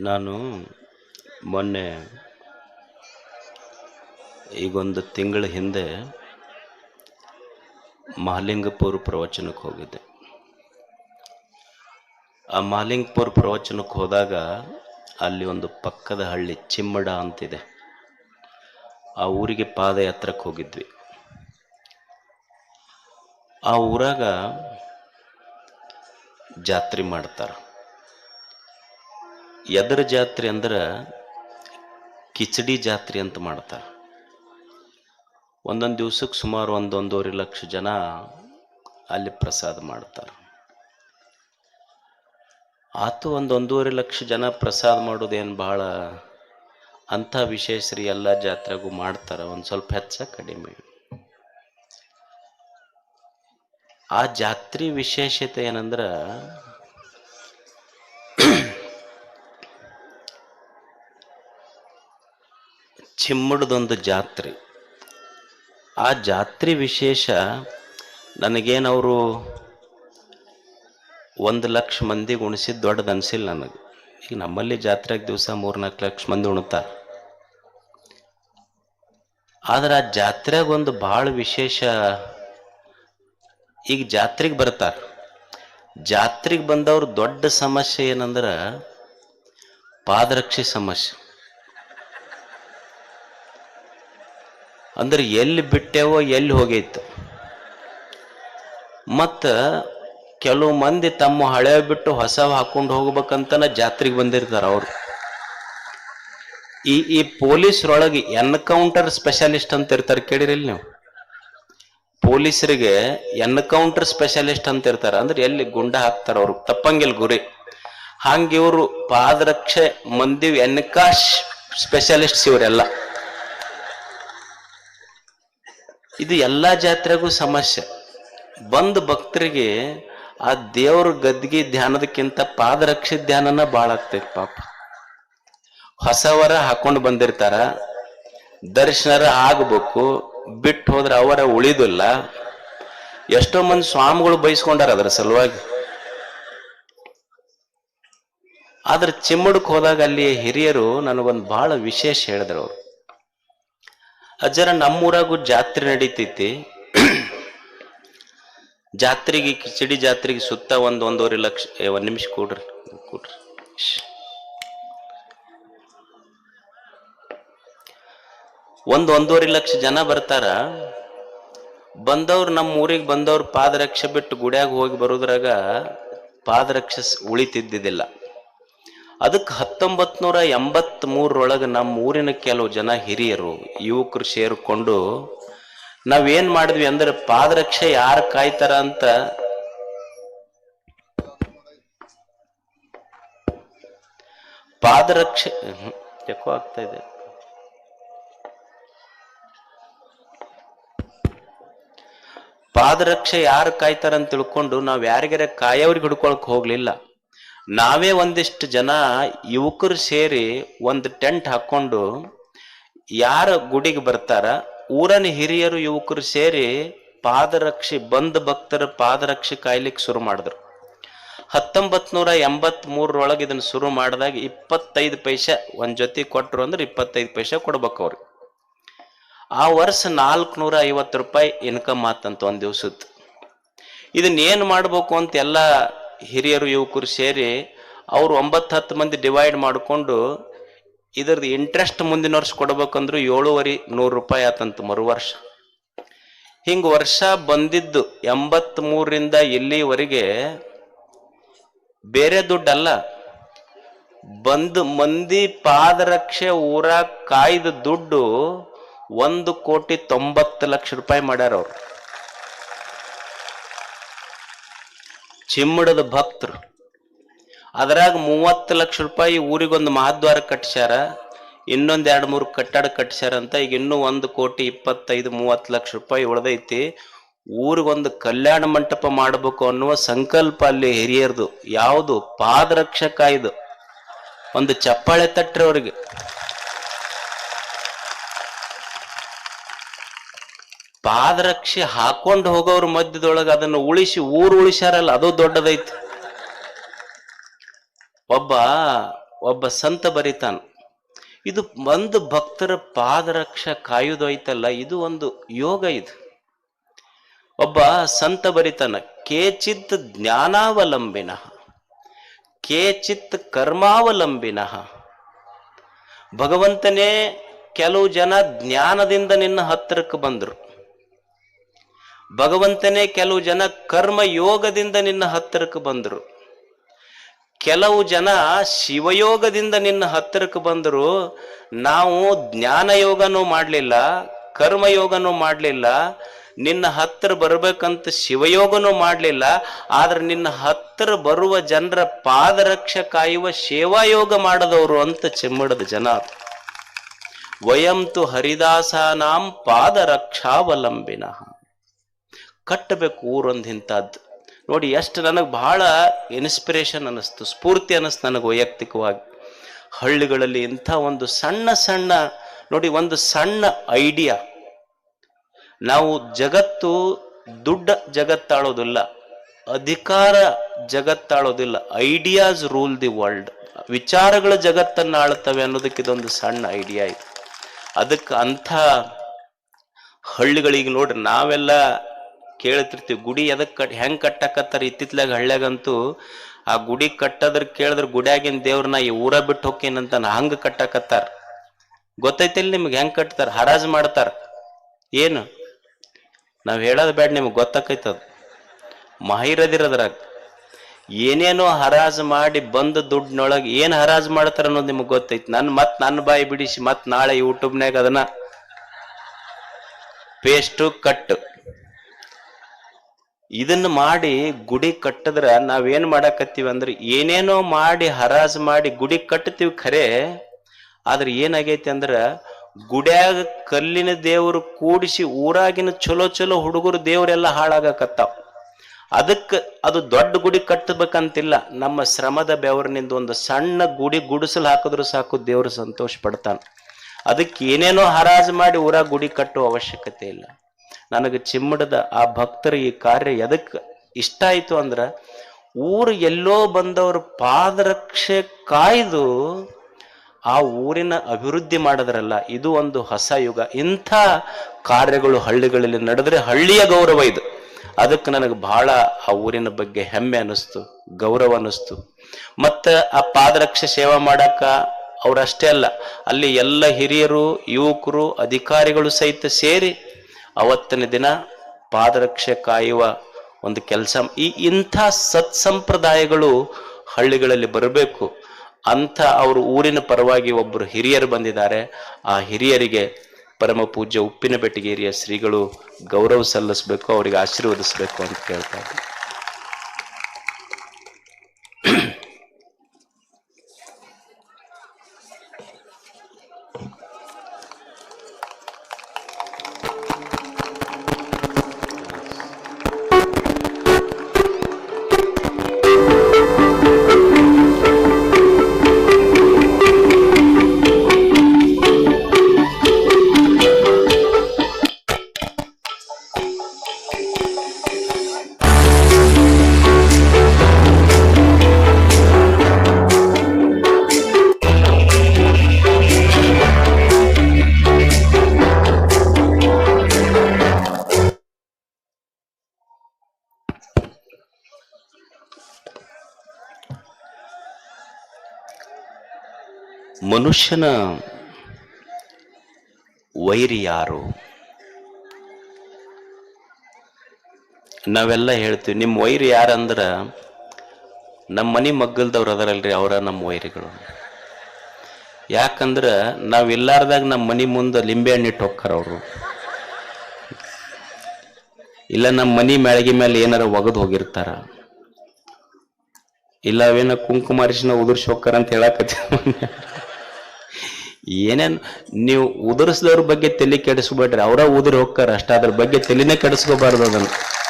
ನಾನು ಮೊನ್ನೆ ಈಗೊಂದು ತಿಂಗಳ ಹಿಂದೆ ಮಹಾಲಿಂಗಪುರ ಪ್ರವಚನಕ್ಕೆ ಹೋಗಿದ್ದೆ. ಆ ಮಹಾಲಿಂಗಪುರ ಪ್ರವಚನಕ್ಕೆ ಹೋದಾಗ ಅಲ್ಲಿ ಒಂದು ಪಕ್ಕದ ಹಳ್ಳಿ ಚಿಮ್ಮಡ ಅಂತಿದೆ. ಆ ಊರಿಗೆ ಪಾದಯಾತ್ರಕ್ಕೆ ಹೋಗಿದ್ವಿ. ಆ ಊರಾಗ ಜಾತ್ರೆ ಮಾಡ್ತಾರೆ. ಎದರ ಜಾತ್ರೆ ಅಂದ್ರೆ ಕಿಚಡಿ ಜಾತ್ರೆ ಅಂತ ಮಾಡ್ತಾರೆ. ಒಂದೊಂದು ದಿವ್ಸಕ್ಕೆ ಸುಮಾರು ಒಂದು ಒಂದೂವರೆ ಲಕ್ಷ ಜನ ಅಲ್ಲಿ ಪ್ರಸಾದ ಮಾಡ್ತಾರೆ. ಆತು ಒಂದು ಒಂದೂವರೆ ಲಕ್ಷ ಜನ ಪ್ರಸಾದ ಮಾಡೋದೇನು ಭಾಳ ಅಂಥ ವಿಶೇಷರಿ ಎಲ್ಲ ಜಾತ್ರೆಗೂ ಮಾಡ್ತಾರೆ, ಒಂದು ಸ್ವಲ್ಪ ಹೆಚ್ಚ ಕಡಿಮೆ. ಆ ಜಾತ್ರೆ ವಿಶೇಷತೆ ಏನಂದ್ರೆ ಚಿಮ್ಮಡದೊಂದು ಜಾತ್ರೆ. ಆ ಜಾತ್ರೆ ವಿಶೇಷ ನನಗೇನವರು ಒಂದು ಲಕ್ಷ ಮಂದಿಗೆ ಉಣಿಸಿದ್ದು ದೊಡ್ಡದು ಅನಿಸಿಲ್ಲ ನನಗೆ. ಈಗ ನಮ್ಮಲ್ಲಿ ಜಾತ್ರೆಗೆ ದಿವಸ ಮೂರ್ನಾಲ್ಕು ಲಕ್ಷ ಮಂದಿ ಉಣ್ತಾರೆ. ಆದ್ರೆ ಆ ಜಾತ್ರೆಗೆ ಒಂದು ಭಾಳ ವಿಶೇಷ ಈಗ ಜಾತ್ರೆಗೆ ಬರ್ತಾರೆ. ಜಾತ್ರೆಗೆ ಬಂದವ್ರ ದೊಡ್ಡ ಸಮಸ್ಯೆ ಏನಂದ್ರೆ ಪಾದರಕ್ಷೆ ಸಮಸ್ಯೆ. ಅಂದ್ರೆ ಎಲ್ಲಿ ಬಿಟ್ಟೆವೋ ಎಲ್ಲಿ ಹೋಗೈತು. ಮತ್ತು ಕೆಲವು ಮಂದಿ ತಮ್ಮ ಹಳೆ ಬಿಟ್ಟು ಹೊಸ ಹಾಕೊಂಡು ಹೋಗ್ಬೇಕಂತನ ಜಾತ್ರೆಗೆ ಬಂದಿರ್ತಾರೆ ಅವರು. ಈ ಈ ಪೊಲೀಸ್ರೊಳಗೆ ಎನ್ಕೌಂಟರ್ ಸ್ಪೆಷಲಿಸ್ಟ್ ಅಂತ ಇರ್ತಾರೆ ಕೇಳಿರಿಲ್ಲ ನೀವು. ಪೊಲೀಸರಿಗೆ ಎನ್ಕೌಂಟರ್ ಸ್ಪೆಷಲಿಸ್ಟ್ ಅಂತ ಇರ್ತಾರೆ, ಅಂದ್ರೆ ಎಲ್ಲಿ ಗುಂಡ ಹಾಕ್ತಾರ ಅವರು, ತಪ್ಪಂಗಿಲ್ಲ ಗುರಿ. ಹಂಗೆ ಇವರು ಪಾದರಕ್ಷೆ ಮಂದಿ ಎನ್ಕಾಶ್ ಸ್ಪೆಷಲಿಸ್ಟ್ಸ್ ಇವರೆಲ್ಲ. ಇದು ಎಲ್ಲ ಜಾತ್ರೆಗೂ ಸಮಸ್ಯೆ. ಬಂದ ಭಕ್ತರಿಗೆ ಆ ದೇವ್ರ ಗದ್ಗಿ ಧ್ಯಾನದಕ್ಕಿಂತ ಪಾದರಕ್ಷೆ ಧ್ಯಾನನ ಭಾಳ ಆಗ್ತೈತಿ ಪಾಪ. ಹೊಸವರ ಹಾಕೊಂಡು ಬಂದಿರ್ತಾರ. ದರ್ಶನರ ಆಗ್ಬೇಕು. ಬಿಟ್ಟು ಹೋದ್ರೆ ಅವರ ಉಳಿದಿಲ್ಲ. ಎಷ್ಟೋ ಮಂದಿ ಸ್ವಾಮಿಗಳು ಬಯಸ್ಕೊಂಡಾರ ಅದರ ಸಲುವಾಗಿ. ಆದ್ರೆ ಚಿಮ್ಮಡಕ್ಕೆ ಹೋದಾಗ ಅಲ್ಲಿ ಹಿರಿಯರು ನನಗೊಂದು ಬಹಳ ವಿಶೇಷ ಹೇಳಿದ್ರು ಅವರು. ಅಜ್ಜರ ನಮ್ಮೂರಾಗೂ ಜಾತ್ರೆ ನಡೀತೈತಿ. ಜಾತ್ರೆಗೆ ಕಿಚಡಿ ಜಾತ್ರೆಗೆ ಸುತ್ತ ಒಂದು ಒಂದೂವರೆ ಲಕ್ಷ ಒಂದು ನಿಮಿಷ ಕೊಡ್ರಿ ಕೊಡ್ರಿ. ಒಂದ್ ಒಂದೂವರೆ ಲಕ್ಷ ಜನ ಬರ್ತಾರ. ಬಂದವ್ರು ನಮ್ಮ ಊರಿಗೆ ಬಂದವ್ರು ಪಾದರಕ್ಷೆ ಬಿಟ್ಟು ಗುಡಿಯಾಗ ಹೋಗಿ ಬರೋದ್ರಾಗ ಪಾದರಕ್ಷೆ ಉಳಿತಿದ್ದಿದ್ದಿಲ್ಲ. ಅದಕ್ಕೆ ಹತ್ತೊಂಬತ್ ನೂರ ಎಂಬತ್ ಮೂರರೊಳಗೆ ನಮ್ಮ ಊರಿನ ಕೆಲವು ಜನ ಹಿರಿಯರು, ಯುವಕರು ಸೇರಿಕೊಂಡು ನಾವೇನ್ ಮಾಡಿದ್ವಿ ಅಂದ್ರೆ ಪಾದರಕ್ಷೆ ಯಾರು ಕಾಯ್ತಾರ ಅಂತ ಪಾದರಕ್ಷೆ ಯಾಕೋ ಆಗ್ತಾ ಇದೆ. ಪಾದರಕ್ಷೆ ಯಾರು ಕಾಯ್ತಾರ ಅಂತ ತಿಳ್ಕೊಂಡು ನಾವ್ ಯಾರಿಗಾರ ಕಾಯೋರಿಗೆ ಹಿಡ್ಕೊಳಕ್ ಹೋಗ್ಲಿಲ್ಲ. ನಾವೇ ಒಂದಿಷ್ಟು ಜನ ಯುವಕರು ಸೇರಿ ಒಂದು ಟೆಂಟ್ ಹಾಕೊಂಡು ಯಾರ ಗುಡಿಗೆ ಬರ್ತಾರ, ಊರನ ಹಿರಿಯರು ಯುವಕರು ಸೇರಿ ಪಾದರಕ್ಷೆ, ಬಂದ ಭಕ್ತರ ಪಾದರಕ್ಷೆ ಕಾಯ್ಲಿಕ್ಕೆ ಶುರು ಮಾಡಿದ್ರು. ಹತ್ತೊಂಬತ್ ನೂರ ಎಂಬತ್ ಮೂರರೊಳಗೆ ಇದನ್ನ ಶುರು ಮಾಡಿದಾಗ ಇಪ್ಪತ್ತೈದು ಪೈಸೆ ಒಂದ್ ಜೊತೆ ಕೊಟ್ರು ಅಂದ್ರೆ ಇಪ್ಪತ್ತೈದು ಪೈಸೆ ಕೊಡ್ಬೇಕು ಅವ್ರಿಗೆ ಆ ವರ್ಷ ನಾಲ್ಕುನೂರ ಐವತ್ತು ರೂಪಾಯಿ ಇನ್ಕಮ್ ಆತಂತ ಒಂದು ದಿವ್ಸದ್ದು ಇದನ್ನ ಏನ್ ಮಾಡ್ಬೇಕು ಅಂತ ಎಲ್ಲ ಹಿರಿಯರು ಯುವಕರು ಸೇರಿ ಅವರು ಒಂಬತ್ತು ಹತ್ತು ಮಂದಿ ಡಿವೈಡ್ ಮಾಡಿಕೊಂಡು ಇದ್ರದ್ದು ಇಂಟ್ರೆಸ್ಟ್ ಮುಂದಿನ ವರ್ಷ ಕೊಡ್ಬೇಕಂದ್ರು ಏಳುವರೆ ನೂರು ರೂಪಾಯಿ ಆತಂತ ಮರು ವರ್ಷ ಹಿಂಗ ವರ್ಷ ಬಂದಿದ್ದು ಎಂಬತ್ ಮೂರರಿಂದ ಇಲ್ಲಿವರೆಗೆ ಬೇರೆ ದುಡ್ಡಲ್ಲ. ಬಂದು ಮಂದಿ ಪಾದರಕ್ಷೆ ಊರಾಗ ಕಾಯ್ದ ದುಡ್ಡು ಒಂದು ಕೋಟಿ ತೊಂಬತ್ತು ಲಕ್ಷ ರೂಪಾಯಿ ಮಾಡ್ಯಾರ ಅವ್ರು. ಚಿಮ್ಮಡದ ಭಕ್ತರು. ಅದ್ರಾಗ ಮೂವತ್ತು ಲಕ್ಷ ರೂಪಾಯಿ ಊರಿಗೊಂದು ಮಹಾದ್ವಾರ ಕಟ್ಟಿಸ್ಯಾರ ಇನ್ನೊಂದು ಎರಡು ಮೂರು ಕಟ್ಟಡ ಕಟ್ಟಿಸ್ಯಾರ ಅಂತ ಈಗ ಇನ್ನೂ ಒಂದು ಕೋಟಿ ಇಪ್ಪತ್ತೈದು, ಮೂವತ್ತು ಲಕ್ಷ ರೂಪಾಯಿ ಉಳ್ದೈತಿ. ಊರಿಗೊಂದು ಕಲ್ಯಾಣ ಮಂಟಪ ಮಾಡಬೇಕು ಅನ್ನುವ ಸಂಕಲ್ಪ ಅಲ್ಲಿ ಹಿರಿಯರ್ದು, ಯಾವುದು ಪಾದರಕ್ಷಕ ಇದು. ಒಂದು ಚಪ್ಪಾಳೆ ತಟ್ಟರೆ ಅವ್ರಿಗೆ ಪಾದರಕ್ಷೆ ಹಾಕೊಂಡು ಹೋಗೋರ ಮಧ್ಯದೊಳಗೆ ಅದನ್ನು ಉಳಿಸಿ ಊರು ಉಳಿಸ್ಯಾರಲ್ಲ, ಅದು ದೊಡ್ಡದೈತಿ. ಒಬ್ಬ ಒಬ್ಬ ಸಂತ ಬರಿತಾನ, ಇದು ಒಂದು ಭಕ್ತರ ಪಾದರಕ್ಷ ಕಾಯುವುದು ಇದು ಒಂದು ಯೋಗ ಇದು. ಒಬ್ಬ ಸಂತ ಬರಿತಾನ, ಕೇಚಿತ್ ಜ್ಞಾನಾವಲಂಬಿನ, ಕೇಚಿತ್ ಕರ್ಮಾವಲಂಬಿನ, ಭಗವಂತನೇ ಕೆಲವು ಜನ ಜ್ಞಾನದಿಂದ ನಿನ್ನ ಹತ್ತಿರಕ್ಕೆ ಬಂದರು. ಭಗವಂತನೇ ಕೆಲವು ಜನ ಕರ್ಮ ಯೋಗದಿಂದ ನಿನ್ನ ಹತ್ತಿರಕ್ಕೆ ಬಂದರು. ಕೆಲವು ಜನ ಶಿವಯೋಗದಿಂದ ನಿನ್ನ ಹತ್ತಿರಕ್ಕೆ ಬಂದರು. ನಾವು ಜ್ಞಾನ ಯೋಗನೂ ಮಾಡಲಿಲ್ಲ ಕರ್ಮಯೋಗನೂ ಮಾಡಲಿಲ್ಲ. ನಿನ್ನ ಹತ್ತಿರ ಬರಬೇಕಂತ ಶಿವಯೋಗನೂ ಮಾಡಲಿಲ್ಲ. ಆದ್ರೆ ನಿನ್ನ ಹತ್ತಿರ ಬರುವ ಜನರ ಪಾದರಕ್ಷ ಕಾಯುವ ಸೇವಾಯೋಗ ಮಾಡದವರು ಅಂತ ಚಿಮ್ಮಡದ ಜನ. ವಯಂತು ಹರಿದಾಸಾನಾಂ ಪಾದರಕ್ಷಾವಲಂಬಿನ. ಕಟ್ಟಬೇಕು ಊರೊಂದು ಇಂಥದ್ದು. ನೋಡಿ ಎಷ್ಟು ನನಗೆ ಬಹಳ ಇನ್ಸ್ಪಿರೇಷನ್ ಅನ್ನಿಸ್ತು, ಸ್ಫೂರ್ತಿ ಅನ್ನಿಸ್ತು ನನಗೆ ವೈಯಕ್ತಿಕವಾಗಿ. ಹಳ್ಳಿಗಳಲ್ಲಿ ಇಂಥ ಒಂದು ಸಣ್ಣ ಸಣ್ಣ, ನೋಡಿ, ಒಂದು ಸಣ್ಣ ಐಡಿಯಾ ನಾವು ಜಗತ್ತು ದುಡ್ಡ ಜಗತ್ತಾಳೋದಿಲ್ಲ, ಅಧಿಕಾರ ಜಗತ್ತಾಳೋದಿಲ್ಲ ಐಡಿಯಾಸ್ ರೂಲ್ ದಿ ವರ್ಲ್ಡ್ ವಿಚಾರಗಳ ಜಗತ್ತನ್ನು ಆಳುತ್ತವೆ ಅನ್ನೋದಕ್ಕೆ ಇದೊಂದು ಸಣ್ಣ ಐಡಿಯಾ ಇದೆ. ಅದಕ್ಕೆ ಅಂಥ ಹಳ್ಳಿಗಳಿಗೆ ನೋಡ್ರಿ, ನಾವೆಲ್ಲ ಕೇಳ್ತಿರ್ತೀವಿ. ಗುಡಿ ಎದಕ್ ಕಟ್, ಹೆಂಗ್ ಕಟ್ಟಕತ್ತಾರ ಇತ್ತಿತ್ಲಾಗ ಹಳ್ಳ್ಯಾಗಂತೂ ಆ ಗುಡಿ ಕಟ್ಟದ್ರ ಕೇಳಿದ್ರ ಗುಡಿಯಾಗಿನ ದೇವ್ರನ್ನ ಈ ಊರ ಬಿಟ್ಟು ಹೋಕೇನಂತ ಹಂಗ ಕಟ್ಟಕತ್ತಾರ. ಗೊತ್ತೈತಿಲ್ಲ ನಿಮ್ಗೆ ಹೆಂಗ್ ಕಟ್ತಾರ? ಹರಾಜ್ ಮಾಡ್ತಾರ. ಏನು? ನಾವ್ ಹೇಳೋದ್ ಬೇಡ ನಿಮ್ಗೆ ಗೊತ್ತಾಕೈತದ. ಮಾಹಿರದಿರದ್ರಾಗ ಏನೇನೋ ಹರಾಜ್ ಮಾಡಿ ಬಂದ ದುಡ್ಡಿನೊಳಗೆ ಏನ್ ಹರಾಜ್ ಮಾಡ್ತಾರ ಅನ್ನೋದು ನಿಮ್ಗೆ ಗೊತ್ತೈತಿ. ನನ್ ಮತ್ ನನ್ನ ಬಾಯಿ ಬಿಡಿಸಿ ಮತ್ ನಾಳೆ ಯೂಟ್ಯೂಬ್ನಾಗ ಅದನ್ನ ಪೇಸ್ಟು ಕಟ್ ಇದನ್ನ ಮಾಡಿ ಗುಡಿ ಕಟ್ಟದ್ರ ನಾವೇನ್ ಮಾಡಾಕತ್ತೀವಿ ಅಂದ್ರೆ ಏನೇನೋ ಮಾಡಿ ಹರಾಜ್ ಮಾಡಿ ಗುಡಿ ಕಟ್ಟತೀವಿ ಖರೆ, ಆದ್ರೆ ಏನಾಗೈತಿ ಅಂದ್ರ ಗುಡ್ಯಾಗ ಕಲ್ಲಿನ ದೇವರು ಕೂಡಿಸಿ ಊರಾಗಿನ ಚಲೋ ಚಲೋ ಹುಡುಗರು ದೇವರೆಲ್ಲ ಹಾಳಾಗಕತ್ತಾವ. ಅದಕ್ಕೆ ಅದು ದೊಡ್ಡ ಗುಡಿ ಕಟ್ಟಬೇಕಂತಿಲ್ಲ, ನಮ್ಮ ಶ್ರಮದ ಬೆವರಿನಿಂದ ಒಂದು ಸಣ್ಣ ಗುಡಿ ಗುಡಿಸಲು ಹಾಕಿದ್ರು ಸಾಕು ದೇವರು ಸಂತೋಷ ಪಡ್ತಾನೆ. ಅದಕ್ಕೆ ಏನೇನೋ ಹರಾಜು ಮಾಡಿ ಊರಾಗ ಗುಡಿ ಕಟ್ಟುವ ಅವಶ್ಯಕತೆ ಇಲ್ಲ. ನನಗೆ ಚಿಮ್ಮಡದ ಆ ಭಕ್ತರ ಈ ಕಾರ್ಯ ಎದಕ್ಕೆ ಇಷ್ಟ ಆಯ್ತು ಅಂದ್ರ ಊರು ಎಲ್ಲೋ ಬಂದವ್ರ ಪಾದರಕ್ಷೆ ಕಾಯ್ದು ಆ ಊರಿನ ಅಭಿವೃದ್ಧಿ ಮಾಡಿದ್ರಲ್ಲ, ಇದು ಒಂದು ಹೊಸ ಯುಗ. ಇಂಥ ಕಾರ್ಯಗಳು ಹಳ್ಳಿಗಳಲ್ಲಿ ನಡೆದ್ರೆ ಹಳ್ಳಿಯ ಗೌರವ ಇದು. ಅದಕ್ಕೆ ನನಗೆ ಬಹಳ ಆ ಊರಿನ ಬಗ್ಗೆ ಹೆಮ್ಮೆ ಅನಿಸ್ತು, ಗೌರವ ಅನಿಸ್ತು. ಮತ್ತು ಆ ಪಾದರಕ್ಷೆ ಸೇವಾ ಮಾಡಾಕ ಅವರಷ್ಟೇ ಅಲ್ಲ, ಅಲ್ಲಿ ಎಲ್ಲ ಹಿರಿಯರು, ಯುವಕರು, ಅಧಿಕಾರಿಗಳು ಸಹಿತ ಸೇರಿ ಅವತ್ತಿನ ದಿನ ಪಾದರಕ್ಷೆ ಕಾಯುವ ಒಂದು ಕೆಲಸ. ಈ ಇಂಥ ಸತ್ಸಂಪ್ರದಾಯಗಳು ಹಳ್ಳಿಗಳಲ್ಲಿ ಬರಬೇಕು. ಅಂತ ಅವರು ಊರಿನ ಪರವಾಗಿ ಒಬ್ಬರು ಹಿರಿಯರು ಬಂದಿದ್ದಾರೆ. ಆ ಹಿರಿಯರಿಗೆ ಪರಮ ಪೂಜ್ಯ ಉಪ್ಪಿನ ಬೆಟ್ಟಿಗೇರಿಯ ಶ್ರೀಗಳು ಗೌರವ ಸಲ್ಲಿಸಬೇಕು, ಅವರಿಗೆ ಆಶೀರ್ವದಿಸಬೇಕು ಅಂತ ಕೇಳ್ತಾ ಇದ್ದೀನಿ. ಮನುಷ್ಯನ ವೈರಿ ಯಾರು? ನಾವೆಲ್ಲ ಹೇಳ್ತೀವಿ ನಿಮ್ಮ ವೈರಿ ಯಾರಂದ್ರೆ? ನಮ್ಮ ಮನೆ ಮಗ್ಗಲ್ದವ್ರು ಅದರಲ್ರಿ, ಅವರ ನಮ್ಮ ವೈರಿಗಳು. ಯಾಕಂದ್ರೆ ನಾವು ಇಲ್ಲಾರ್ದಾಗ ನಮ್ಮ ಮನೆ ಮುಂದೆ ಲಿಂಬೆ ಹಣ್ಣು ಇಟ್ಟು ಹೋಗ್ತಾರ ಅವರು. ಇಲ್ಲ ನಮ್ಮ ಮನೆ ಮ್ಯಾಳಗಿ ಮೇಲೆ ಏನಾರ ಒಗದು ಹೋಗಿರ್ತಾರ. ಇಲ್ಲ ಅವೇನೋ ಕುಂಕುಮ ಅರಿಶಿನ ಉದುರ್ಸಿ ಹೋಗ್ತಾರ ಅಂತ ಹೇಳಕತ್ತೀವಿ ಏನೇನ್ ನೀವು ಉದುರಿಸಿದವ್ರ ಬಗ್ಗೆ ತಲೆ ಕೆಡಿಸ್ಬೇಡ್ರಿ, ಅವರ ಉದುರಿ ಹೋಗ್ತಾರ ಅಷ್ಟ. ಅದ್ರ ಬಗ್ಗೆ ತಲೆನೇ ಕೆಡಿಸ್ಕೋಬಾರ್ದು ಅದನ್ನು.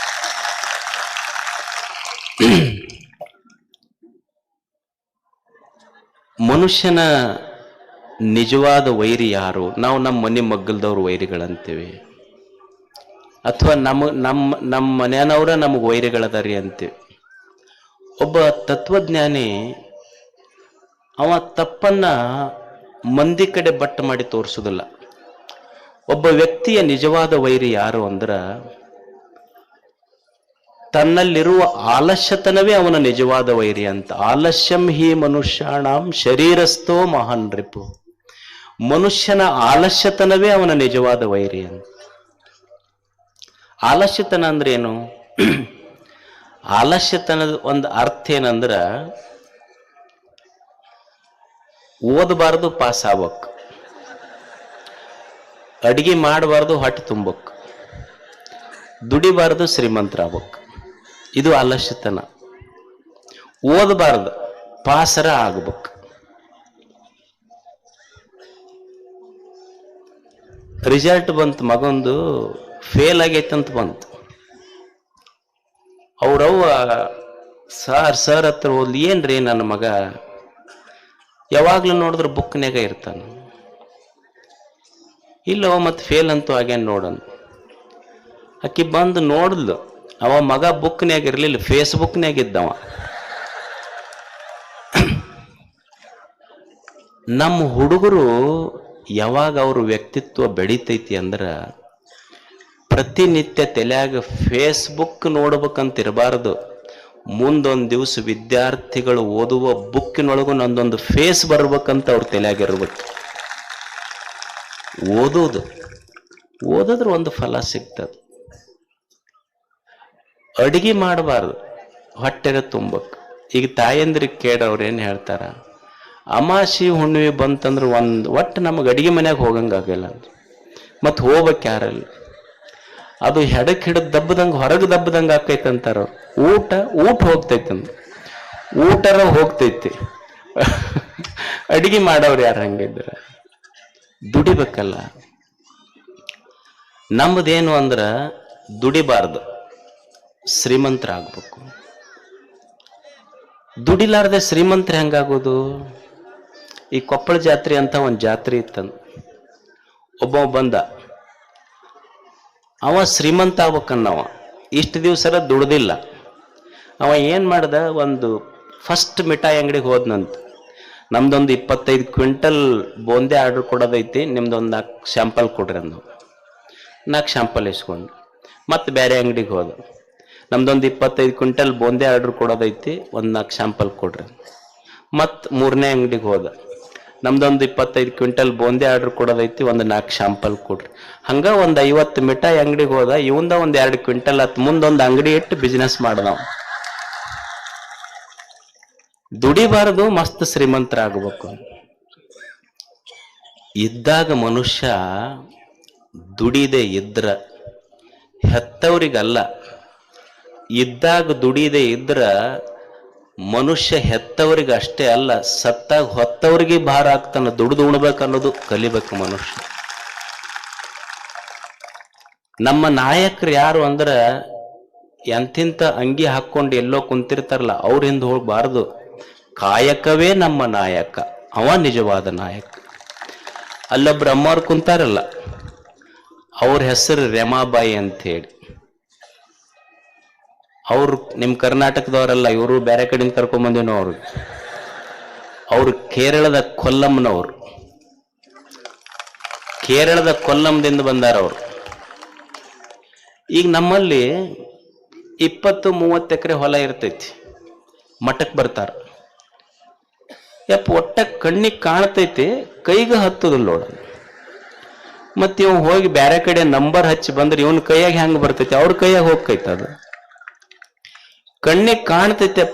ಮನುಷ್ಯನ ನಿಜವಾದ ವೈರಿ ಯಾರು? ನಾವು ನಮ್ಮ ಮನೆ ಮಗ್ಗಲ್ದವ್ರ ವೈರಿಗಳಂತೀವಿ. ಅಥವಾ ನಮ್ಮ ನಮ್ಮ ನಮ್ಮ ಮನೆಯವರ ನಮಗೆ ವೈರಿಗಳದಾರಿ ಅಂತೀವಿ. ಒಬ್ಬ ತತ್ವಜ್ಞಾನಿ ಅವ ತಪ್ಪನ್ನ ಮಂದಿ ಕಡೆ ಬಟ್ಟ ಮಾಡಿ ತೋರಿಸುದಿಲ್ಲ. ಒಬ್ಬ ವ್ಯಕ್ತಿಯ ನಿಜವಾದ ವೈರಿ ಯಾರು ಅಂದ್ರ, ತನ್ನಲ್ಲಿರುವ ಆಲಸ್ಯತನವೇ ಅವನ ನಿಜವಾದ ವೈರಿ ಅಂತ. ಆಲಸ್ಯಂ ಹಿ ಮನುಷ್ಯಾಣಂ ಶರೀರಸ್ಥೋ ಮಹಾನ್ ರಿಪು ಮನುಷ್ಯನ ಆಲಸ್ಯತನವೇ ಅವನ ನಿಜವಾದ ವೈರಿ ಅಂತ. ಆಲಸ್ಯತನ ಅಂದ್ರೆ ಏನು ಆಲಸ್ಯತನದ ಒಂದು ಅರ್ಥ ಏನಂದ್ರ ಓದಬಾರ್ದು ಪಾಸ್ ಆಗ್ಬೇಕು. ಅಡಿಗೆ ಮಾಡಬಾರ್ದು, ಹೊಟ್ಟೆ ತುಂಬಬೇಕು. ದುಡಿಬಾರ್ದು, ಶ್ರೀಮಂತರಾಗ್ಬೇಕು. ಇದು ಆಲಸ್ಯತನ ಓದಬಾರ್ದು, ಪಾಸರ ಆಗ್ಬೇಕು. ರಿಸಲ್ಟ್ ಬಂತು ಮಗೊಂದು ಫೇಲ್ ಆಗೈತೆ ಅಂತ ಬಂತು. ಅವ್ರವ್ವ, ಸರ್ ಸರ್ ಹತ್ರ ಹೋದ್ಲಿ ಏನ್ರಿ ನನ್ನ ಮಗ? ಯಾವಾಗ್ಲೂ ನೋಡಿದ್ರೆ ಬುಕ್ನ್ಯಾಗ ಇರ್ತಾನೆ. ಇಲ್ಲವ ಮತ್ತೆ ಫೇಲ್ ಅಂತೂ ಆಗ್ಯಾನ ನೋಡನ್. ಅಕ್ಕಿ ಬಂದು ನೋಡಿದ್ಲು ಅವ ಮಗ ಬುಕ್ನ್ಯಾಗ ಇರಲಿಲ್ಲ ಫೇಸ್ಬುಕ್ನ್ಯಾಗ ಇದ್ದವ. ನಮ್ಮ ಹುಡುಗರು ಯಾವಾಗ ಅವ್ರ ವ್ಯಕ್ತಿತ್ವ ಬೆಳೀತೈತಿ ಅಂದ್ರ ಪ್ರತಿನಿತ್ಯ ತಲೆಯಾಗ ಫೇಸ್ಬುಕ್ ನೋಡ್ಬೇಕಂತ ಇರಬಾರ್ದು. ಮುಂದೊಂದು ದಿವಸ ವಿದ್ಯಾರ್ಥಿಗಳು ಓದುವ ಬುಕ್ಕಿನೊಳಗೂ ನಂದೊಂದು ಫೇಸ್ ಬರ್ಬೇಕಂತ ಅವ್ರ ತಲೆಯಾಗಿರ್ಬೇಕು. ಓದೋದು ಓದಿದ್ರೆ ಒಂದು ಫಲ ಸಿಗ್ತದೆ. ಅಡಿಗೆ ಮಾಡಬಾರ್ದು. ಹೊಟ್ಟೆನ ತುಂಬಕ್. ಈಗ ತಾಯಂದ್ರಿಗೆ ಕೇಳವ್ರು ಏನು ಹೇಳ್ತಾರ? ಅಮಾಸಿ ಹುಣ್ಣಿಮೆ ಬಂತಂದ್ರೆ ಒಂದು, ಒಟ್ಟು ನಮಗೆ ಅಡಿಗೆ ಮನೆಗೆ ಹೋಗಂಗಾಗಲ್ಲ ಮತ್ತು ಹೋಗ್ಬೇಕು ಯಾರಲ್ಲಿ? ಅದು ಹೆಡಕ್ ಹಿಡಿದು ದಬ್ಬದಂಗ ಹೊರಗೆ ದಬ್ಬದಂಗೆ ಆಕೈತೆ ಅಂತಾರ ಊಟ ಊಟ ಹೋಗ್ತೈತೆ ಊಟರ ಹೋಗ್ತೈತಿ. ಅಡಿಗೆ ಮಾಡೋರು ಯಾರು ಹಂಗಿದ್ರ ದುಡಿಬೇಕಲ್ಲ. ನಮ್ಮದೇನು ಅಂದ್ರೆ ದುಡಿಬಾರ್ದು. ಶ್ರೀಮಂತರಾಗಬೇಕು. ದುಡಿಲಾರ್ದೆ ಶ್ರೀಮಂತರ ಹೆಂಗಾಗೋದು? ಈ ಕೊಪ್ಪಳ ಜಾತ್ರೆ ಅಂತ ಒಂದು ಜಾತ್ರೆ ಇತ್ತಂದು. ಒಬ್ಬ ಬಂದ ಅವ ಶ್ರೀಮಂತ ಆಗ್ಬೇಕನ್ನವ. ಇಷ್ಟು ದಿವಸರ ದುಡ್ದಿಲ್ಲ. ಅವ ಏನು ಮಾಡ್ದ? ಒಂದು ಫಸ್ಟ್ ಮಿಠಾಯಿ ಅಂಗಡಿಗೆ ಹೋದ್ನಂತ. ನಮ್ದೊಂದು ಇಪ್ಪತ್ತೈದು ಕ್ವಿಂಟಲ್ ಬೋಂದೆ ಆರ್ಡರ್ ಕೊಡೋದೈತಿ, ನಿಮ್ದೊಂದು ನಾಲ್ಕು ಶ್ಯಾಂಪಲ್ ಕೊಡ್ರಿ ಅಂದವು. ನಾಲ್ಕು ಶ್ಯಾಂಪಲ್ ಇಸ್ಕೊಂಡು ಮತ್ತು ಬೇರೆ ಅಂಗಡಿಗೆ ಹೋದ. ನಮ್ದೊಂದು ಇಪ್ಪತ್ತೈದು ಕ್ವಿಂಟಲ್ ಬೋಂದೆ ಆರ್ಡರ್ ಕೊಡೋದೈತಿ, ಒಂದು ನಾಲ್ಕು ಶ್ಯಾಂಪಲ್ ಕೊಡ್ರಿ ಮತ್ತು ಮೂರನೇ ಅಂಗಡಿಗೆ ಹೋದ. ನಮ್ದೊಂದು ಇಪ್ಪತ್ತೈದು ಕ್ವಿಂಟಲ್ ಬೂಂದಿ ಆರ್ಡರ್ ಕೊಡೋದೈತಿ, ಒಂದು ನಾಲ್ಕು ಶಾಂಪಲ್ ಕೊಡ್ರಿ. ಹಂಗ ಒಂದು ಐವತ್ತು ಮಿಠಾಯಿ ಅಂಗಡಿಗೆ ಹೋದ, ಇವಂದ ಒಂದು ಎರಡು ಕ್ವಿಂಟಲ್ ಹತ್ತು ಮುಂದೊಂದು ಅಂಗಡಿ ಇಟ್ಟು ಬಿಸ್ನೆಸ್ ಮಾಡೋಣ ದುಡಿಬಾರದು, ಮಸ್ತ್ ಶ್ರೀಮಂತರಾಗಬೇಕು. ಇದ್ದಾಗ ಮನುಷ್ಯ ದುಡಿದೆ ಇದ್ರ, ಹೆತ್ತವರಿಗಲ್ಲ. ಇದ್ದಾಗ ದುಡಿದೆ ಇದ್ರ ಮನುಷ್ಯ ಹೆತ್ತವರಿಗೆ ಅಷ್ಟೇ ಅಲ್ಲ, ಸತ್ತಾಗ ಹೊತ್ತವರಿಗೆ ಭಾರ ಆಗ್ತಾನ, ದುಡಿದು ಉಣ್ಬೇಕು ಅನ್ನೋದು ಕಲಿಬೇಕು ಮನುಷ್ಯ. ನಮ್ಮ ನಾಯಕರು ಯಾರು ಅಂದ್ರೆ, ಎಂತಿಂತ ಅಂಗಿ ಹಾಕೊಂಡು ಎಲ್ಲೋ ಕುಂತಿರ್ತಾರಲ್ಲ, ಅವ್ರ ಹಿಂದೆ ಹೋಗ್ಬಾರ್ದು. ಕಾಯಕವೇ ನಮ್ಮ ನಾಯಕ, ಅವ ನಿಜವಾದ ನಾಯಕ. ಅಲ್ಲೊಬ್ರು ಅಮ್ಮವ್ರು ಕುಂತಾರಲ್ಲ, ಅವ್ರ ಹೆಸರು ರೆಮಾಬಾಯಿ ಅಂತ ಹೇಳಿ ಅವ್ರು ನಿಮ್ಮ ಕರ್ನಾಟಕದವರಲ್ಲ ಇವರು ಬೇರೆ ಕಡೆಯಿಂದ ಕರ್ಕೊಂಬಂದಿನೋ ಅವ್ರು. ಅವರು ಕೇರಳದ ಕೊಲ್ಲಂನವರು. ಕೇರಳದ ಕೊಲ್ಲಂದಿಂದ ಬಂದಾರ ಅವರು. ಈಗ ನಮ್ಮಲ್ಲಿ ಇಪ್ಪತ್ತು ಮೂವತ್ತು ಎಕರೆ ಹೊಲ ಇರ್ತೈತಿ. ಮಠಕ್ಕೆ ಬರ್ತಾರ. ಯಪ್ಪ, ಒಟ್ಟ ಕಣ್ಣಿಗೆ ಕಾಣ್ತೈತಿ, ಕೈಗೆ ಹತ್ತದಿಲ್ಲ ನೋಡ. ಮತ್ತೆ ಇವ್ ಹೋಗಿ ಬೇರೆ ಕಡೆ ನಂಬರ್ ಹಚ್ಚಿ ಬಂದ್ರೆ ಇವನ್ ಕೈಯಾಗ ಹೆಂಗೆ ಬರ್ತೈತಿ? ಅವ್ರ ಕೈಯಾಗ ಹೋಗ್ತೈತೆ ಅದು. ಕಣ್ಣಿಗೆ ಕಾಣ್ತೈತೆ